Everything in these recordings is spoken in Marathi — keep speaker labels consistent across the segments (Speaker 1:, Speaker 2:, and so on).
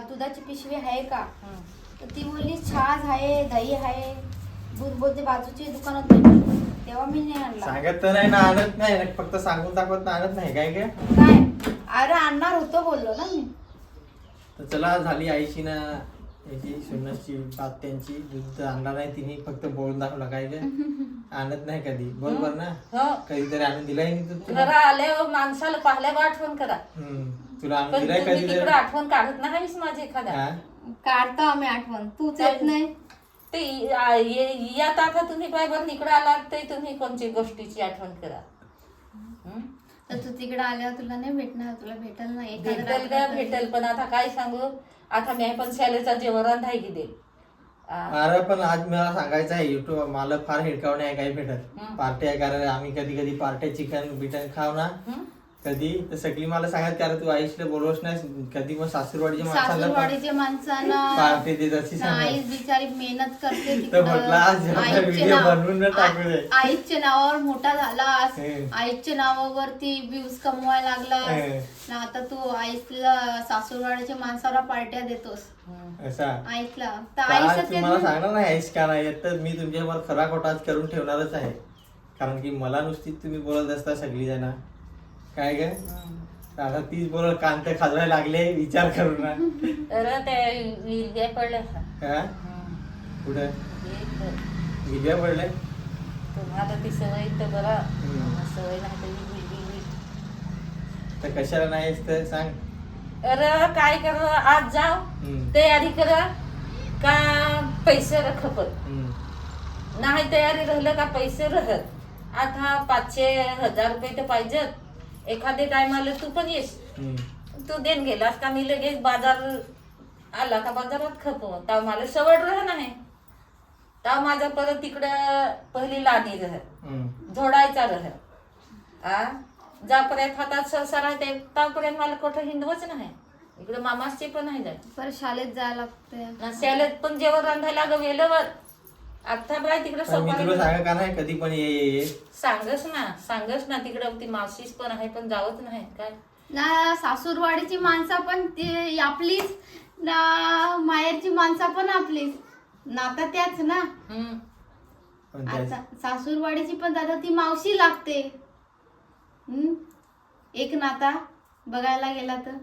Speaker 1: दुधाची पिशवी आहे का?
Speaker 2: हं.
Speaker 1: तर ती बोलली छाज आहे दही आहे. दूध बोलते बाजूच्या दुकानात भेटेल तेव्हा मी नाही आणला
Speaker 3: सांगत तर नाही ना आणत नाही. ना फक्त सांगून दाखवत ना आणत नाही काय काय?
Speaker 1: काय? अरे आणणार होतो बोललो ना मी.
Speaker 3: तर चला झाली आईची ना याची सुनसची बात त्यांची दूध आणला नाही तिने फक्त बोलून दाखवला काय काय? आणत नाही कधी. बरोबर ना?
Speaker 2: हो.
Speaker 3: कधीतरी आणून दिलाय नाही दूध तुला
Speaker 2: घरा आल्यावर माणसाला पाहिल्यावर आठवण करा.
Speaker 3: हम्म. तुला आणून
Speaker 2: पण
Speaker 3: दिलाय
Speaker 2: तुम्ही
Speaker 3: कधी
Speaker 2: तिकडे आठवण काढत नाहीस माझी एखादा.
Speaker 3: हा?
Speaker 1: काढतो आम्ही आठवण. तूच येत नाही.
Speaker 2: ते आ, ये- यात आता तुम्ही काय बरं इकडे आलात ते तुम्ही कोणची गोष्टीची आठवण करा. हं?
Speaker 1: तर तू तिकडे आल्यावर तुला नाही भेटणार तुला भेटल ना. एखादं
Speaker 2: भेटेल का?
Speaker 1: रात्र तरी.
Speaker 2: भेटेल. पण आता काय सांगू? आता मी पण शाळेचा जेवण रांधाय की दे
Speaker 3: अरे पण आज मला सांगायचं आहे युट्यूब मला फार हिडकावणे आहे काही भेटत. पार्ट्या कारण आम्ही कधी कधी पार्ट्या चिकन बिटन खाव ना? कधी तर सगळी मला सांगत कारण तू आईशला बोलवच नाही कधी मग सासूरवाडीच्या माणसाला
Speaker 1: सासूरवाडीच्या माणसांना
Speaker 3: पार्टी देत अशी
Speaker 1: आई
Speaker 3: सांगत
Speaker 1: बिचारी मेहनत करते
Speaker 3: तर
Speaker 1: तिकडं.
Speaker 3: म्हटलं आज एवढा
Speaker 1: आईच्या
Speaker 3: व्हिडिओ
Speaker 1: नाव-
Speaker 3: बनवून न टाकू दे.
Speaker 1: आ- आईच्या नावावर मोठा
Speaker 3: हम्म.
Speaker 1: आईच्या नावावरती व्ह्यूज कमवायला
Speaker 3: हम्म.
Speaker 1: ना आता तू आईला सासूरवाडीच्या माणसाला पार्ट्या देतोस.
Speaker 3: असा
Speaker 1: आईला तर
Speaker 3: तर
Speaker 1: आईचं
Speaker 3: आज
Speaker 1: ते
Speaker 3: तुम्हाला सांगणार नाही आईस का नाही येत तर मी तुमच्यावर खरा खोटा आज करून ठेवणारच आहे कारण की मला नुसती तुम्ही बोलत असता सगळी जण काय. तर आता तीच बोलत कान ते खाजवायला लागले विचार करून ना
Speaker 2: तर ते विरग्या?
Speaker 3: हा? कुठे विजय पडले
Speaker 2: तुम्हाला ती सवय तर बरा. सवय नाही तर
Speaker 3: कशाला नाही तर सांग
Speaker 2: अरे काय कर आज जाव. तयारी करा का पैसे खपत. नाही तयारी राहिलं का पैसे राहत आता पाचशे हजार रुपये तर पाहिजेत एखादे टायमाला तू पण येस. तू देन गेलास का? मी लगेच बाजार आला का? बाजारात खपव. तेव्हा मला सवड राह नाही. तेव्हा माझा परत तिकडं पहिली लादी राह. झोडायचा रह. आ? जापर्यंत हातात सहसा राहते त्यापर्यंत मला कुठं हिंदवच नाही. इकडे मामासचे पण नाही जाय
Speaker 1: पर शाळेत जायला लागतंय.
Speaker 2: ना शाळेत पण जेवण रांधायला ग वेळेवर. आता बाय तिकडे
Speaker 3: पण मी तुला
Speaker 2: सोपारी
Speaker 3: सांगा का नाही कधी पण ये ये ये.
Speaker 2: सांगस ना सांगस ना तिकडं ती मावशीच पण आहे पण जावत नाही काय?
Speaker 1: ना सासूरवाडीची माणसं पण ती आपलीच. ना माहेरची माणसं पण आपलीच. नाता त्याच ना.
Speaker 2: हम्म.
Speaker 3: पण त्या-
Speaker 1: आता सासूरवाडीची पण दादा ती मावशी लागते. हम्म? एक नाता बघायला गेला तर.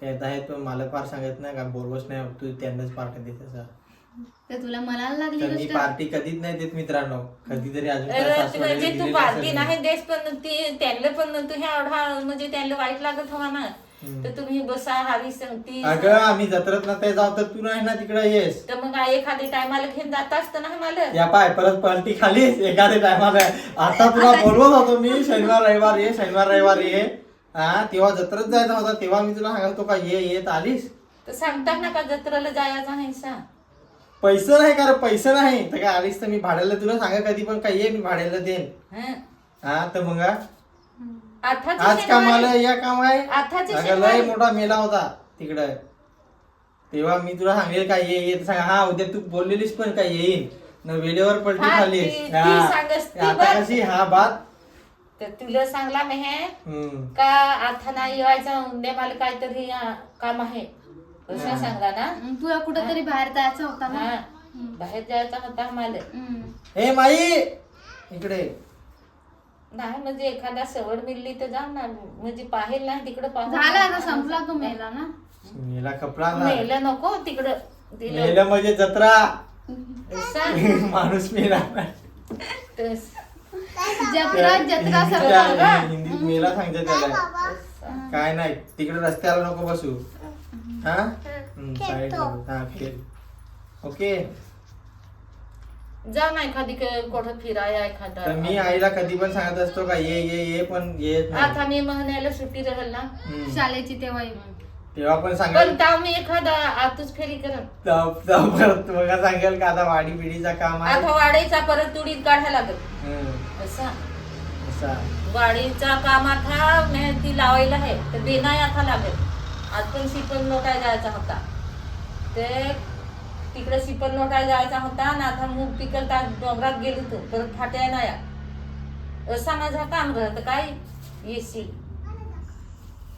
Speaker 3: त्यात आहे पण मला फार सांगत नाही का बोलवच नाही तू त्यांनाच पार्टी देत असा.
Speaker 1: तर तुला म्हणायला लागली
Speaker 3: तर मी
Speaker 1: गोष्ट?
Speaker 3: पार्टी कधीच नाही देत मित्रांनो. कधीतरी अजून
Speaker 2: म्हणजे तू
Speaker 3: दिलेली
Speaker 2: पार्टी
Speaker 3: असेल
Speaker 2: नाही. देस पण ती त्यांना पण तू ह्या एवढा म्हणजे त्यांना वाईट लागत हवा ना. तर तुम्ही बसा हारी सांगती.
Speaker 3: अगं आम्ही जत्रेत ना ते जाऊ तर तू नाही ना तिकडे येस.
Speaker 2: तर मग एखादी टायमाला घेऊन जात असतं ना मला
Speaker 3: या पाय परत पलटी खाली एखाद्या टायमाला. आता तुला बोलवत होतो मी शनिवार रविवार ये शनिवार रविवार ये. हा तेव्हा जत्रेत जायचा होता तेव्हा मी तुला सांगाल तो का ये येत आलीस?
Speaker 2: तर सांगतात ना का जत्रेला जायचं नाही सांग
Speaker 3: पैसे नाही का पैसे नाही. तर काय आलीस तर मी भाड्याला तुला सांगा कधी पण ये मी भाड्याला देईन.
Speaker 2: हं.
Speaker 3: तर मग आज कामाला या काम आहे लय. मोठा मेला होता तिकडं. तेव्हा मी तुला सांगेल काय ये सांगा. हा उद्या तू बोललेलीस पण काय येईन. न वेळेवर पलटी
Speaker 2: ती
Speaker 3: आता. कशी हा बात.
Speaker 2: तर तुला सांगला मी हे. का आता नाही यायचं उद्या मला काहीतरी काम आहे. असं सांगला ना?
Speaker 1: तुला कुठेतरी बाहेर जायचं होता ना?
Speaker 2: हा. बाहेर जायचा होता मला
Speaker 1: हम्म.
Speaker 3: हे माई इकडे.
Speaker 2: नाही म्हणजे एखादा सवड मिळली तर जा ना. म्हणजे पाहेल नाही तिकडं पाहून
Speaker 1: झाला आता संपला तो मेला ना?
Speaker 3: मेला कपडा ना.
Speaker 2: नेलं नको तिकडं
Speaker 3: मेलं म्हणजे जत्रा.
Speaker 2: सांग.
Speaker 3: माणूस मेला
Speaker 2: तस-
Speaker 1: जत्रा जत्रा सर्व
Speaker 3: हिंदीत मेला सांगते त्याला. काय नाही तिकडे रस्त्याला नको बसू. हा. हा खेळ. ओके.
Speaker 2: जा ना एखादी क- कुठं फिराया एखादा.
Speaker 3: तर मी आईला कधी पण सांगत असतो का ये ये ये पण येत नाही.
Speaker 2: आता मी महिन्याला सुट्टी राहील ना?
Speaker 3: हम्म.
Speaker 1: शाळेची तेव्हा
Speaker 3: तेव्हा पण
Speaker 2: पण
Speaker 3: सांगेल
Speaker 2: तेव्हा मी एखादा आतच फेरी करत
Speaker 3: तेव्हा- तेव्हा परत बघा सांगेल का आता वाडी पिढीचा काम आहे.
Speaker 2: आता वाढीचा परत तुडीत काढायला लागत
Speaker 3: हम्म,
Speaker 2: असा.
Speaker 3: असा.
Speaker 2: वाडीचा काम आता मेहनती लावायला आहे तर बेनाय आता लागत आज पण शिपण लोटाय जायचा होता? ते तिकडे शिपण लोटाय जायचा होता ना आता मूग पिकलता डोंगरात गेलो तो परत फाट्या नाया असा माझा काम राहत काय येशील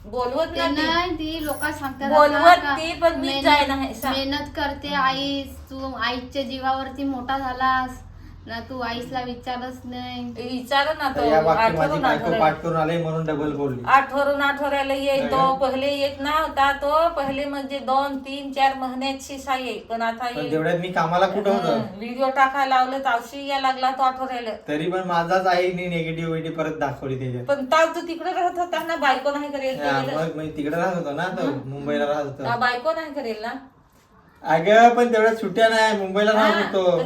Speaker 2: बोलवत नाही ती.
Speaker 1: लोक सांगतात
Speaker 2: बोलवत ती, पण मी
Speaker 1: मेहनत-
Speaker 2: जाय नाही, सांग.
Speaker 1: मेहनत करते आई तू आईच्या जीवावरती मोठा झालास. ना तू आईसला विचारच नाही.
Speaker 2: विचार ना तो.
Speaker 3: तर या वाक्य माझी
Speaker 2: आठवरून
Speaker 3: बायको
Speaker 2: आठवऱ्याला.
Speaker 3: पाठ करून आले म्हणून डबल बोलली.
Speaker 2: आठवरून आठवऱ्याला येईल तो.
Speaker 3: काय?
Speaker 2: पहिले येत ना होता तो. पहिले म्हणजे दोन तीन चार महिन्याची सा येईल पण आता
Speaker 3: पण तेवढ्यात मी कामाला कुठं होतं?
Speaker 2: व्हिडिओ टाकायला लावलं तावशी या लागला तो आठवऱ्याला.
Speaker 3: तरी पण माझाच आईने निगेटिव्हिटी परत दाखवली त्याच्यात.
Speaker 2: पण ताव तू तिकडे राहत होता ना? बायको नाही करेल
Speaker 3: हा,
Speaker 2: करेल.
Speaker 3: मग मी तिकडे राहत होतो ना तो मुंबईला राहत होतो.
Speaker 2: बायको नाही करेल ना?
Speaker 3: अगं पण तेवढ्यात सुट्ट्या नाही मुंबईला राहत
Speaker 2: हा,
Speaker 3: होतो.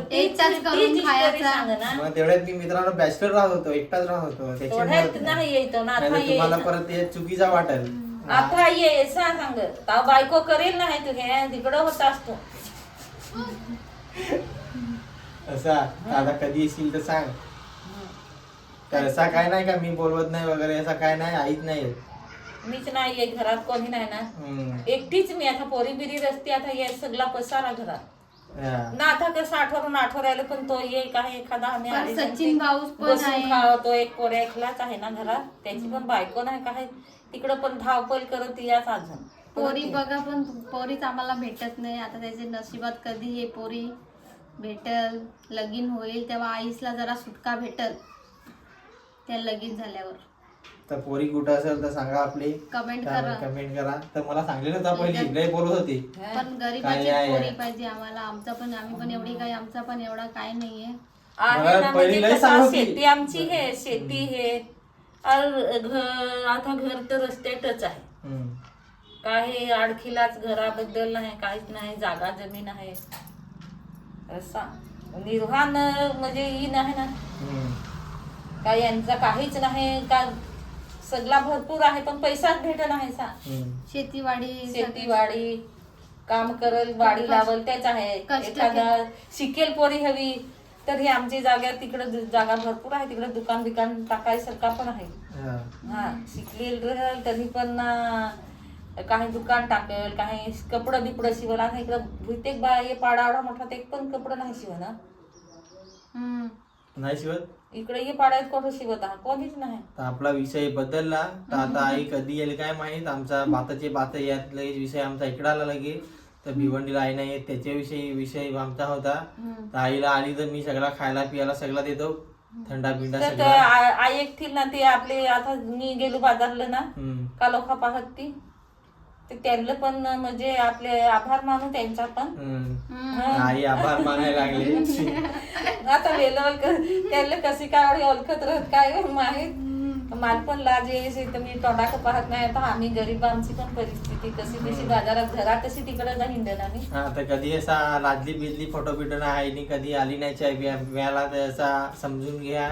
Speaker 1: करून खायचा.
Speaker 2: ना.
Speaker 3: मग तेवढ्यात मी मित्रांनो बॅचलर राहत होतो एकटाच राहत होतो त्याच्यामुळे
Speaker 2: नाही. येतो ना आता
Speaker 3: तुम्हाला परत ते चुकीचा वाटेल.
Speaker 2: आता ये सांग सांग. ता बायको करेल नाही तू हे तिकडं होता असतो.
Speaker 3: असा आता कधी येशील तर सांग. तर असा काय नाही का मी बोलवत नाही वगैरे असं काय नाही आईच नाही.
Speaker 2: मीच नाही येत घरात कोणी नाही ना. एकटीच मी आता पोरी बिरी रस्ते आता ये सगळा पसारा घरात. ना आता कसं आठवरून आठवरायला पण तो ये काय एखादा आम्ही
Speaker 1: सचिन
Speaker 2: बसून
Speaker 1: आहे.
Speaker 2: खावं तो एक पोऱ्या एकलाच आहे ना घरात. त्याची पण बायको नाही काय तिकडं पण धावपळ करत याच अजून.
Speaker 1: पोरी बघा पण पोरीच आम्हाला भेटत नाही. आता त्याच्या नशिबात कधी हे पोरी भेटल लगीन होईल तेव्हा आईसला जरा सुटका भेटल. त्या लगीन झाल्यावर.
Speaker 3: तर पोरी कुठं असेल तर सांगा आपली.
Speaker 1: कमेंट करा.
Speaker 3: कमेंट करा. तर मला सांगलेलं होता पहिली लय बोलत होती.
Speaker 1: पण गरीबाची
Speaker 3: आहे?
Speaker 1: पोरी पाहिजे आम्हाला. आमचा पण आम्ही पण एवढी काही आमचा पण एवढा काय नाहीये.
Speaker 2: आहे ना म्हणजे कसं. शेती आमची हे शेती हे. घर आता घर तर रस्त्यातच आहे. काही अडखीलाच घराबद्दल नाही काहीच नाही जागा जमीन आहे. असा. निर्वाण म्हणजे ही नाही ना. काय यांचा काहीच नाही का सगळा भरपूर आहे पण पैसाच भेट नाही सा.
Speaker 1: शेतीवाडी
Speaker 2: शेतीवाडी काम करल वाडी लावल त्याच आहे एखादा शिकेल पोरी हवी तर ही आमची जागा तिकडे जागा भरपूर आहे तिकडे दुकान बिकान टाकायसारखा पण आहे
Speaker 3: हा.
Speaker 2: हा शिकलेल राहील तरी पण काही दुकान टाकेल काही कपडं बिपडं शिवल आता इकडं बहुतेक बा हे पाडा एवढा मोठा ते पण कपडं नाही शिवना
Speaker 1: हम्म.
Speaker 3: नाही शिवत?
Speaker 2: इकडे हे पाड्यात कोण शिवत हा कोणीच नाही.
Speaker 3: तर आपला विषय बदलला. तर आता आई कधी येईल काय माहीत? आमचा बाताचे बात यात लगेच विषय आमचा इकडे आला लगे तर भिवंडीला आई नाही येत. त्याच्याविषयी विषय आमचा होता. तर आईला आली तर मी सगळा खायला पियाला सगळा देतो. थंडा बिंडा
Speaker 2: तर ते
Speaker 3: सगळा.
Speaker 2: आ- आई एकतील ना ते आपले आता मी गेलो बाजारला ना.
Speaker 3: हम्म.
Speaker 2: का लोक पाहत ती? ते त्यांना पण म्हणजे आपले आभार मानू त्यांचा पण.
Speaker 3: आई आभार मानायला लागले.
Speaker 2: आता वेळेवर क- त्याला कशी काय ओळखत राहत काय माहीत? मला पण लाज यायची तर मी तोंडाक पाहत नाही आता आम्ही गरीब आमची पण परिस्थिती कशी कशी बाजारात घरात कशी तिकडे जा हिंडन आम्ही
Speaker 3: हा तर कधी असा लाजली बिजली फोटो बिटो ना आईने कधी आली नाही चाय व्याला तर असा समजून घ्या.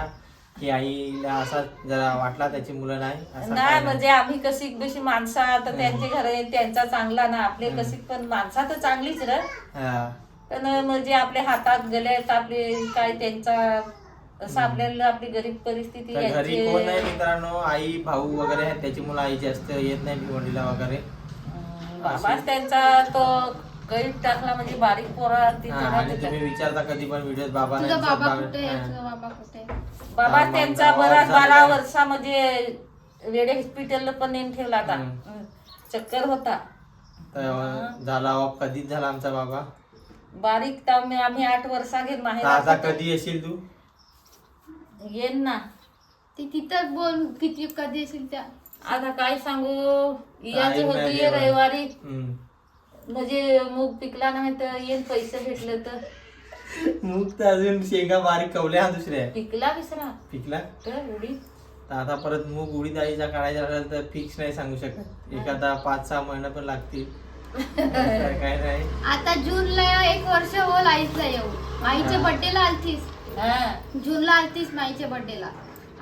Speaker 3: की आईला असा जरा वाटला त्याची मुलं नाही असं काय
Speaker 2: नाही. म्हणजे आम्ही कशी कशी माणसा तर त्यांचे घर आहे त्यांचा चांगला ना आपले कशी पण माणसा तर चांगलीच र.
Speaker 3: हा.
Speaker 2: पण म्हणजे आपल्या हातात गल्यात आपले काय त्यांचा असं आपल्याला आपली गरीब परिस्थिती
Speaker 3: तर घरी कोण नाही
Speaker 2: यांची
Speaker 3: मित्रांनो आई भाऊ वगैरे आहेत त्याची मुलं आई जास्त येत नाही भिवंडीला वगैरे.
Speaker 2: त्यांचा तो गरीब टाकला म्हणजे बारीक पोरा
Speaker 3: हा, आणि तुम्ही विचारता कधी पण व्हिडिओ बाबा
Speaker 1: तुझा कुठे आहे. तुझा बाबा कुठे आहे?
Speaker 2: बाबा त्यांचा बराच बारा. वर्षामध्ये वेडे हॉस्पिटलला पण नेऊन ठेवला आता
Speaker 3: हम्म.
Speaker 2: हम्म. चक्कर होता
Speaker 3: झाला कधीच झाला आमचा बाबा
Speaker 2: बारीक तर आम्ही आम्ही आठ वर्षा घेत
Speaker 3: तर
Speaker 2: माहेर
Speaker 3: आता कधी येशील तू
Speaker 2: येईन ना
Speaker 1: ती तिथं बोल किती कधी येशील त्या
Speaker 2: आता काय सांगू याच
Speaker 3: टाईम नाही
Speaker 2: होती. रविवारी
Speaker 3: हम्म.
Speaker 2: म्हणजे मूग पिकला नाही तर येईन पैसे भेटले तर.
Speaker 3: मूग तर अजून शेंगा बारीक कवल्या हा दुसऱ्या.
Speaker 2: पिकला विसरा
Speaker 3: पिकला?
Speaker 2: तर उडी.
Speaker 3: आता परत मूग उडीद आईचा काढायचा असेल तर फिक्स नाही सांगू शकत. एखादा पाच सहा महिना पण लागतील. तर काय नाही.
Speaker 1: आता जूनला एक वर्ष होल आईसला येऊ आईच्या
Speaker 3: हा.
Speaker 1: बर्थडेला आलतीस.
Speaker 2: हा.
Speaker 1: जूनला आलतीस आईच्या बर्थडेला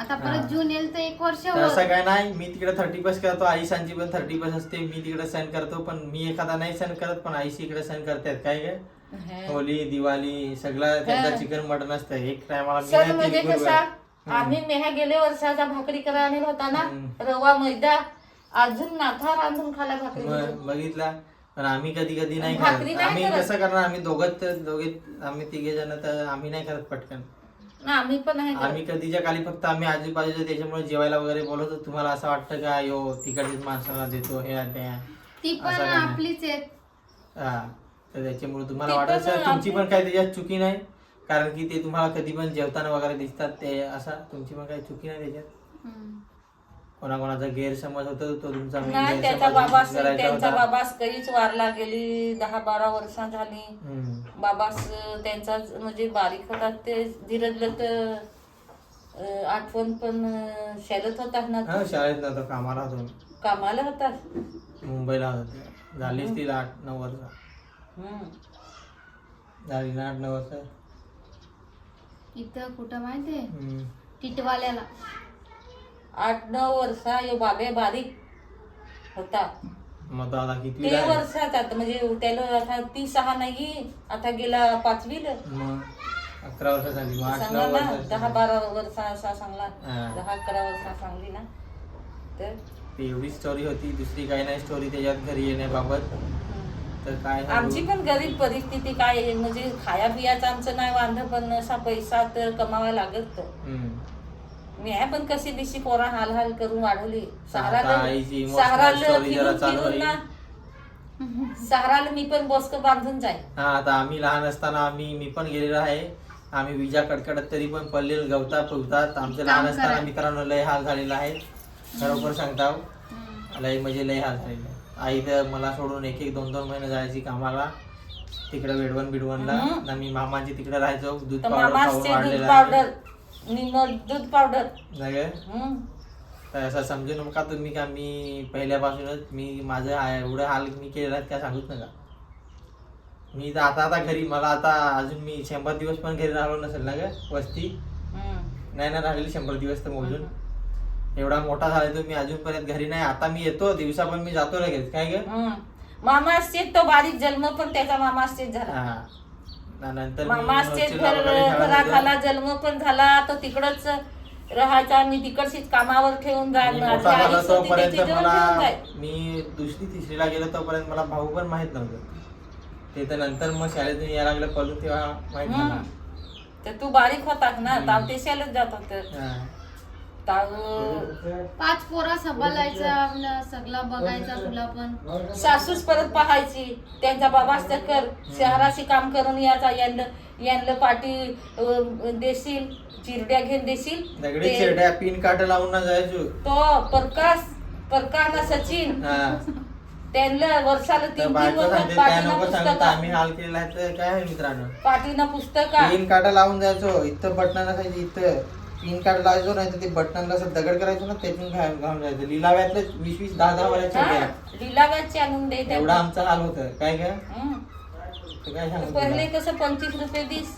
Speaker 1: आता. परत जून येईल तर एक वर्ष होल
Speaker 3: काय नाही मी तिकडे थर्टी बस करतो आई सांची पण थर्टी बस असते मी तिकडे सण करतो पण मी एखादा नाही सण करत पण आईशी इकडे सण करतात काय काय. होली दिवाळी सगळं त्यांचं चिकन मटन असतं एक
Speaker 2: सण म्हणजे कसा. आम्ही मेहा गेल्या वर्षाचा भाकरी करायला होता ना. रवा मैदा अजून नाथा रांधून खाला भाकरी
Speaker 3: बघितला पण आम्ही कधी कधी नाही
Speaker 2: भाकरी
Speaker 3: करत
Speaker 2: नाही
Speaker 3: आम्ही
Speaker 2: करत.
Speaker 3: कसं करणार आम्ही दोघत दोघे आम्ही तिघे जण तर आम्ही नाही करत पटकन
Speaker 2: आम्ही पण आहे
Speaker 3: आम्ही कधीच्या काली फक्त आम्ही आजूबाजूच्या त्याच्यामुळे जेवायला वगैरे बोलवतो तुम्हाला असं वाटतं का यो तिकडच्याच माणसाला देतो हे आणि ते?
Speaker 1: ती पण
Speaker 3: असं नाही.
Speaker 1: आपलीच आहेत.
Speaker 3: हा तर त्याच्यामुळे तुम्हाला
Speaker 2: ती
Speaker 3: वाटत
Speaker 2: पण
Speaker 3: असेल तुमची पण काही त्याच्यात चुकी नाही कारण की ते तुम्हाला कधी पण जेवताना वगैरे दिसतात ते असा तुमची पण काही चुकी नाही त्याच्यात?
Speaker 1: हम्म.
Speaker 3: कोणाकोणाचा गैरसमज होतो तो तुमचा
Speaker 2: नाही त्याचा
Speaker 3: गैरसमज
Speaker 2: बाबा
Speaker 3: करायचा
Speaker 2: त्यांचा
Speaker 3: होता.
Speaker 2: बाबा कधीच वारला गेली दहा बारा वर्ष झाली
Speaker 3: हम्म.
Speaker 2: बाबास त्यांचा म्हणजे बारीक होता ते धीरजलं तर अं, आठवण पण अं, शाळेत होता ना
Speaker 3: हा शाळेत नव्हतं कामाला होतो
Speaker 2: कामाला होता
Speaker 3: मुंबईला होतो ते. झालीच तिला आठ नऊ वर्ष
Speaker 2: हम्म.
Speaker 3: झाली ना आठ नऊ वर्ष
Speaker 1: इथं कुठं माहितीये
Speaker 3: हम्म.
Speaker 1: टिटवाल्याला
Speaker 2: आठ नऊ वर्षा यो बाबे बारीक होता
Speaker 3: मग तो आता किती
Speaker 2: ते वर्षात आता म्हणजे त्याला आता ती सहा नाही आता गेला पाचवीला
Speaker 3: मग अकरा वर्ष झाली मग आठ
Speaker 2: सांगला
Speaker 3: नऊ
Speaker 2: ना
Speaker 3: वर्ष
Speaker 2: दहा बारा वर्ष असा सांगला
Speaker 3: हा.
Speaker 2: दहा अकरा वर्ष सांगली ना तर
Speaker 3: ती एवढी स्टोरी होती दुसरी काही नाही स्टोरी त्याच्यात घरी येण्याबाबत
Speaker 2: हम्म.
Speaker 3: तर काय सांगू?
Speaker 2: आमची पण गरीब परिस्थिती काय आहे, म्हणजे खाया पियाचं आमचं नाही वांध पण असा पैसा तर कमावा लागत.
Speaker 3: हम्म.
Speaker 2: मी आहे पण कशी दिशी पोरा हाल हाल करून वाढवली.
Speaker 3: आता आईची emotional
Speaker 2: सहाराला
Speaker 3: story जरा
Speaker 2: फिरून
Speaker 3: चालू
Speaker 2: फिरून
Speaker 3: आहे.
Speaker 2: ना. सहाराला मी पण बसक बांधून जाय
Speaker 3: हा आता आम्ही लहान असताना आम्ही मी पण गेलेलो आहे. आम्ही विजा कडकडत तरी पण पडलेल गवता पवतात आमचं लहान
Speaker 1: काम
Speaker 3: असताना
Speaker 1: करा.
Speaker 3: मित्रांनो लय हाल झालेला आहे. खरोखर सांगता
Speaker 1: हम्म.
Speaker 3: लय म्हणजे लय हाल झालेला आहे. आई तर मला सोडून एक एक दोन दोन महिने जायची कामाला. तिकडे वेडवण बिडवणला
Speaker 2: हम्म.
Speaker 3: ना मी मामाची तिकडे राहायचो. दूध
Speaker 2: तर
Speaker 3: पावडर खाऊन
Speaker 2: मामाचे दूध
Speaker 3: वाढलेला
Speaker 2: पावडर. निम दूध पावडर.
Speaker 3: नाही काय? तर असं समजू नका तुम्ही का मी पहिल्यापासूनच मी माझं आ- एवढं हाल मी केलेलं आहे काय सांगूच नका. मी तर आता आता घरी मला आता अजून मी शंभर दिवस पण घरी राहिलो नसेल ना ग वस्ती. नाही ना राहिलेली शंभर दिवस तर मोजून. एवढा मोठा झाला तो मी अजूनपर्यंत घरी नाही आता मी येतो दिवसा पण मी जातो लगेच. काय ग.
Speaker 2: मामा असते तो बारीक जन्म पण त्याचा मामा असतेच झाला
Speaker 3: हा. ना नंतर मी
Speaker 2: मामा असतेच
Speaker 3: hostel ला
Speaker 2: घर
Speaker 3: वगैरे शाळा
Speaker 2: घरात
Speaker 3: होतो.
Speaker 2: आला जन्म पण झाला तो तिकडच राहायचा मी तिकडचीच कामावर ठेवून
Speaker 3: मी
Speaker 2: माझी
Speaker 3: मोठा झालो
Speaker 2: आईच होती
Speaker 3: तोपर्यंत
Speaker 2: त्याची जवळ
Speaker 3: मला
Speaker 2: ठेवून जाय
Speaker 3: मी दुसरी तिसरीला गेलो तोपर्यंत मला भाऊ पण माहीत नव्हतं ते तर नंतर मग शाळेतून यायला लागलं पडून तेव्हा माहीत
Speaker 2: हम्म.
Speaker 3: झालं
Speaker 2: तर तू बारीक होतास ना ते शाळेत जात होत
Speaker 3: हा.
Speaker 1: पाच पोरा सांभाळायचं आपलं सगळं बघायचं तुला पण.
Speaker 2: सासूच परत पाहायची. त्यांचा बाबाच तर कर शहराशी काम करून यायचा यांना यांना पाठी अं, देशील चिरड्या घेऊन देशील. ते-
Speaker 3: चिरड्या पिन काट लावून ना जायचो.
Speaker 2: तो प्रकाश प्रकाश ना सचिन.
Speaker 3: हा.
Speaker 2: त्यांना वर्षाला
Speaker 3: तर
Speaker 2: तीन तीन
Speaker 3: बायको
Speaker 2: वर्ष
Speaker 3: सांगते काय
Speaker 2: पाठीनं
Speaker 3: नको सांगता आम्ही
Speaker 2: पुस्तक
Speaker 3: हाल तर काय आहे मित्रांनो?
Speaker 2: पाठीनं पुस्तका
Speaker 3: पिन काट लावून जायचो इथं बटन असायचं इथं. पिन कार्ड लावायचो नाही तर ते बटनला असं दगड करायचो ना त्यातून घा- घालून जायचं लिलाव्यातले वीस वीस दहा दहा वरायचे
Speaker 2: लिलावाचे आणून दे त्यांना.
Speaker 3: एवढा आमचा हाल होत. काय काय. तर काय सांगू
Speaker 2: पहिले
Speaker 3: तुला?
Speaker 2: कसं पंचवीस रुपये दिस.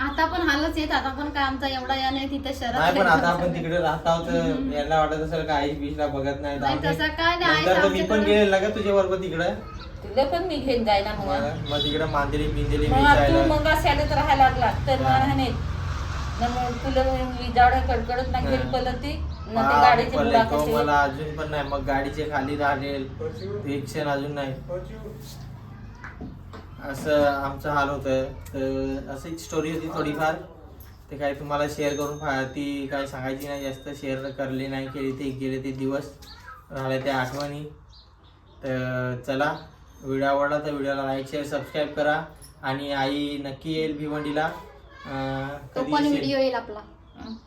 Speaker 1: आता पण हालच येत आता पण काय आमचा एवढा या नाही तिथं
Speaker 3: नाही पण आता
Speaker 1: शहरात
Speaker 3: आपण तिकडे राहत आहोत. तर यांना वाटत असेल का आई बीचला बघत नाही तर
Speaker 1: नाही,
Speaker 3: आम्ही-
Speaker 1: तसं काय नाही,
Speaker 3: नंतर तर मी पण
Speaker 1: आमच्याकडे-
Speaker 3: गेलेला का तुझ्या बरोबर तिकडे.
Speaker 2: तुला पण मी घेऊन जाय ना मग.
Speaker 3: मग मग तिकडे मांदेली बिंदेली
Speaker 2: मग तू
Speaker 3: विचारायला
Speaker 2: मग शाळेत राहायला लागला. तर
Speaker 3: हा.
Speaker 2: मग तुला विजावड्या कडकडत ना घेऊन
Speaker 3: हा.
Speaker 2: न ते गाडीची मुला
Speaker 3: अजून पण नाही. मग गाडीचे खाली राहिलेल ते क्षण अजून नाही. असं आमचं हाल होत तर अशी स्टोरी होती थोडीफार. ते काय तुम्हाला शेअर करून ती काय सांगायची नाही जास्त. शेअर करली नाही केली ते गेले ते दिवस. राहिले त्या आठवणी. तर चला व्हिडिओ आवडला तर व्हिडिओला लाईक शेअर सबस्क्राईब करा. आणि आई नक्की येईल भिवंडीला.
Speaker 1: तो
Speaker 3: कधी
Speaker 1: पण
Speaker 3: येशील?
Speaker 1: व्हिडिओ येईल आपला.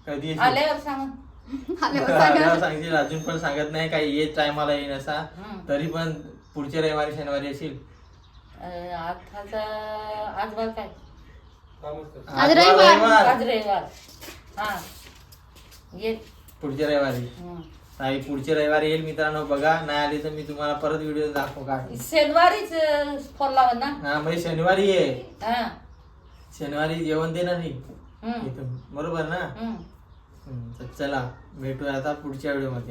Speaker 3: कधी येशील?
Speaker 2: आल्यावर सांग
Speaker 1: आल्यावर
Speaker 3: आल्यावर
Speaker 1: सांगा.
Speaker 3: सांगतील अजून पण सांगत नाही काही येत टायमाला येईन असा. तरी पण पुढच्या रविवारी शनिवारी येशील.
Speaker 2: अं, आज काय?
Speaker 1: आज रविवार.
Speaker 2: आज रविवार. हा. ये
Speaker 3: पुढच्या रविवारी. आई पुढच्या रविवारी येईल मित्रांनो बघा. नाही आली तर मी तुम्हाला परत व्हिडिओ दाखव का
Speaker 2: शनिवारीच फोन लावा ना.
Speaker 3: हा म्हणजे शनिवारी ये.
Speaker 2: हा.
Speaker 3: शनिवारी जेवण देणार नाही
Speaker 2: हम्म.
Speaker 3: इथून बरोबर ना
Speaker 2: हम्म.
Speaker 3: हम्म, तर चला भेटूया आता पुढच्या व्हिडिओमध्ये